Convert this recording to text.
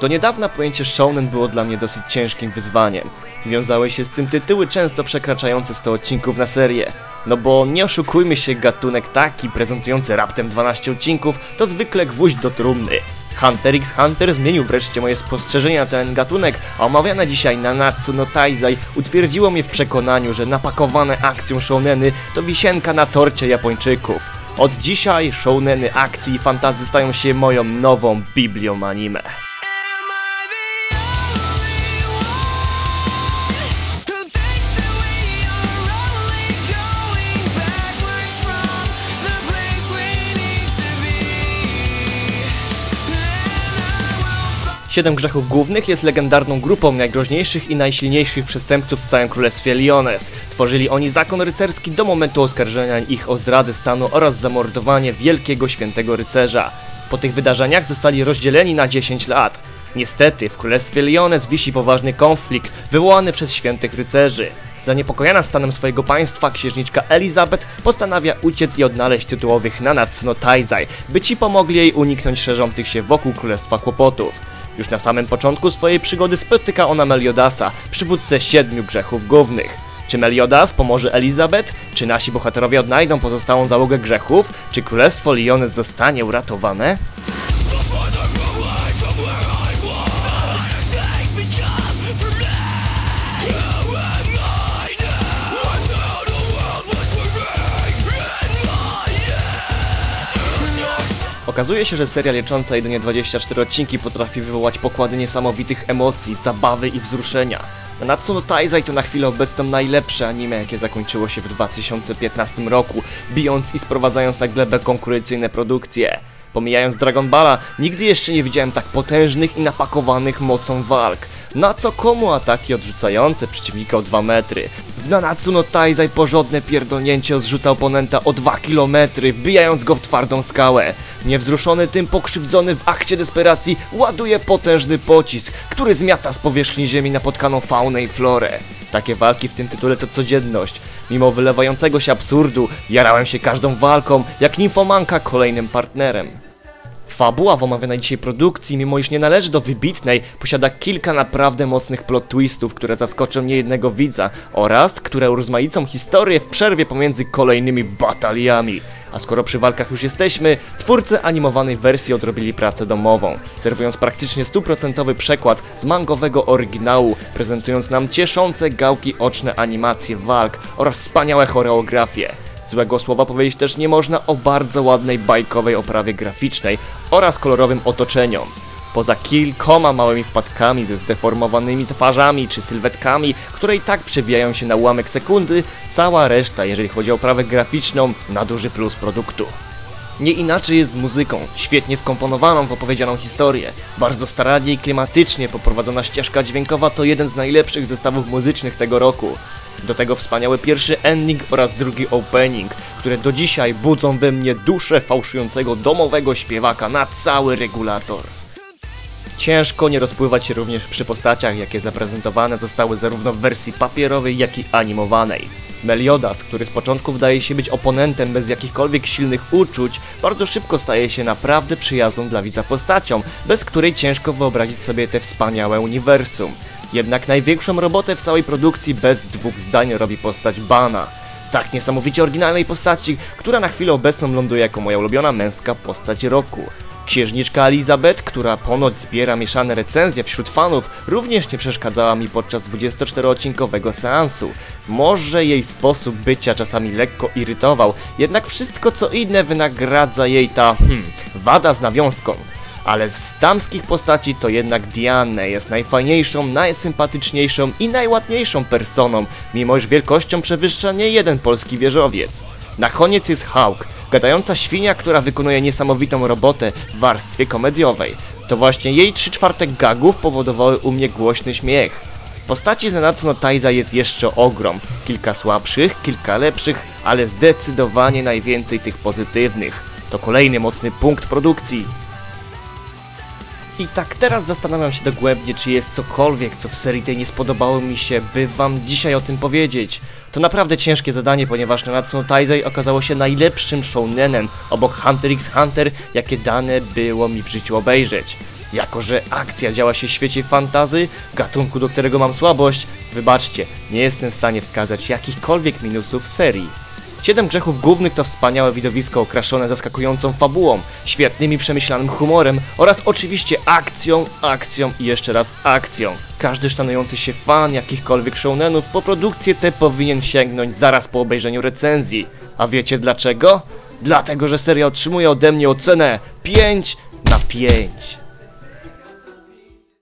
Do niedawna pojęcie shounen było dla mnie dosyć ciężkim wyzwaniem. Wiązały się z tym tytuły często przekraczające 100 odcinków na serię. No bo nie oszukujmy się, gatunek taki, prezentujący raptem 12 odcinków, to zwykle gwóźdź do trumny. Hunter x Hunter zmienił wreszcie moje spostrzeżenia na ten gatunek, a omawiane dzisiaj Nanatsu no Taizai utwierdziło mnie w przekonaniu, że napakowane akcją shouneny to wisienka na torcie Japończyków. Od dzisiaj shouneny akcji i fantazy stają się moją nową biblią anime. Siedem Grzechów Głównych jest legendarną grupą najgroźniejszych i najsilniejszych przestępców w całym Królestwie Liones. Tworzyli oni zakon rycerski do momentu oskarżenia ich o zdradę stanu oraz zamordowanie wielkiego świętego rycerza. Po tych wydarzeniach zostali rozdzieleni na 10 lat. Niestety, w Królestwie Liones wisi poważny konflikt wywołany przez świętych rycerzy. Zaniepokojona stanem swojego państwa, księżniczka Elizabeth postanawia uciec i odnaleźć tytułowych Nanatsu no Taizai, by ci pomogli jej uniknąć szerzących się wokół królestwa kłopotów. Już na samym początku swojej przygody spotyka ona Meliodasa, przywódcę siedmiu grzechów głównych. Czy Meliodas pomoże Elizabeth? Czy nasi bohaterowie odnajdą pozostałą załogę grzechów? Czy królestwo Liones zostanie uratowane? Okazuje się, że seria licząca jedynie 24 odcinki potrafi wywołać pokłady niesamowitych emocji, zabawy i wzruszenia. Nanatsu no Taizai to na chwilę obecną najlepsze anime, jakie zakończyło się w 2015 roku, bijąc i sprowadzając na glebę konkurencyjne produkcje. Pomijając Dragon Balla, nigdy jeszcze nie widziałem tak potężnych i napakowanych mocą walk. Na co komu ataki odrzucające przeciwnika o 2 metry? W Nanatsu no Taizai porządne pierdolnięcie odrzuca oponenta o 2 km, wbijając go w twardą skałę. Niewzruszony tym pokrzywdzony w akcie desperacji ładuje potężny pocisk, który zmiata z powierzchni ziemi napotkaną faunę i florę. Takie walki w tym tytule to codzienność. Mimo wylewającego się absurdu, jarałem się każdą walką, jak nimfomanka kolejnym partnerem. Fabuła w omawianej dzisiaj produkcji, mimo iż nie należy do wybitnej, posiada kilka naprawdę mocnych plot twistów, które zaskoczą niejednego widza oraz które urozmaicą historię w przerwie pomiędzy kolejnymi bataliami. A skoro przy walkach już jesteśmy, twórcy animowanej wersji odrobili pracę domową, serwując praktycznie stuprocentowy przekład z mangowego oryginału, prezentując nam cieszące gałki oczne animacje walk oraz wspaniałe choreografie. Złego słowa powiedzieć też nie można o bardzo ładnej bajkowej oprawie graficznej oraz kolorowym otoczeniom. Poza kilkoma małymi wpadkami ze zdeformowanymi twarzami czy sylwetkami, które i tak przewijają się na ułamek sekundy, cała reszta, jeżeli chodzi o oprawę graficzną, na duży plus produktu. Nie inaczej jest z muzyką, świetnie wkomponowaną w opowiedzianą historię. Bardzo starannie i klimatycznie poprowadzona ścieżka dźwiękowa to jeden z najlepszych zestawów muzycznych tego roku. Do tego wspaniały pierwszy ending oraz drugi opening, które do dzisiaj budzą we mnie duszę fałszującego domowego śpiewaka na cały regulator. Ciężko nie rozpływać się również przy postaciach, jakie zaprezentowane zostały zarówno w wersji papierowej, jak i animowanej. Meliodas, który z początku wydaje się być oponentem bez jakichkolwiek silnych uczuć, bardzo szybko staje się naprawdę przyjazną dla widza postacią, bez której ciężko wyobrazić sobie te wspaniałe uniwersum. Jednak największą robotę w całej produkcji bez dwóch zdań robi postać Bana. Tak niesamowicie oryginalnej postaci, która na chwilę obecną ląduje jako moja ulubiona męska postać roku. Księżniczka Elizabeth, która ponoć zbiera mieszane recenzje wśród fanów, również nie przeszkadzała mi podczas 24-odcinkowego seansu. Może jej sposób bycia czasami lekko irytował, jednak wszystko co inne wynagradza jej ta, hmm, wada z nawiązką. Ale z damskich postaci to jednak Diane jest najfajniejszą, najsympatyczniejszą i najładniejszą personą, mimo iż wielkością przewyższa nie jeden polski wieżowiec. Na koniec jest Hawk, gadająca świnia, która wykonuje niesamowitą robotę w warstwie komediowej. To właśnie jej 3 czwarte gagów powodowały u mnie głośny śmiech. Postaci z Nanatsu no Taizai jest jeszcze ogrom. Kilka słabszych, kilka lepszych, ale zdecydowanie najwięcej tych pozytywnych. To kolejny mocny punkt produkcji. I tak teraz zastanawiam się dogłębnie, czy jest cokolwiek, co w serii tej nie spodobało mi się, by wam dzisiaj o tym powiedzieć. To naprawdę ciężkie zadanie, ponieważ Nanatsu no Taizai okazało się najlepszym shounenem obok Hunter x Hunter, jakie dane było mi w życiu obejrzeć. Jako, że akcja działa się w świecie fantazy, gatunku, do którego mam słabość, wybaczcie, nie jestem w stanie wskazać jakichkolwiek minusów serii. Siedem grzechów głównych to wspaniałe widowisko okraszone zaskakującą fabułą, świetnym i przemyślanym humorem oraz oczywiście akcją, akcją i jeszcze raz akcją. Każdy szanujący się fan jakichkolwiek shounenów po produkcję tę powinien sięgnąć zaraz po obejrzeniu recenzji. A wiecie dlaczego? Dlatego, że seria otrzymuje ode mnie ocenę 5 na 5.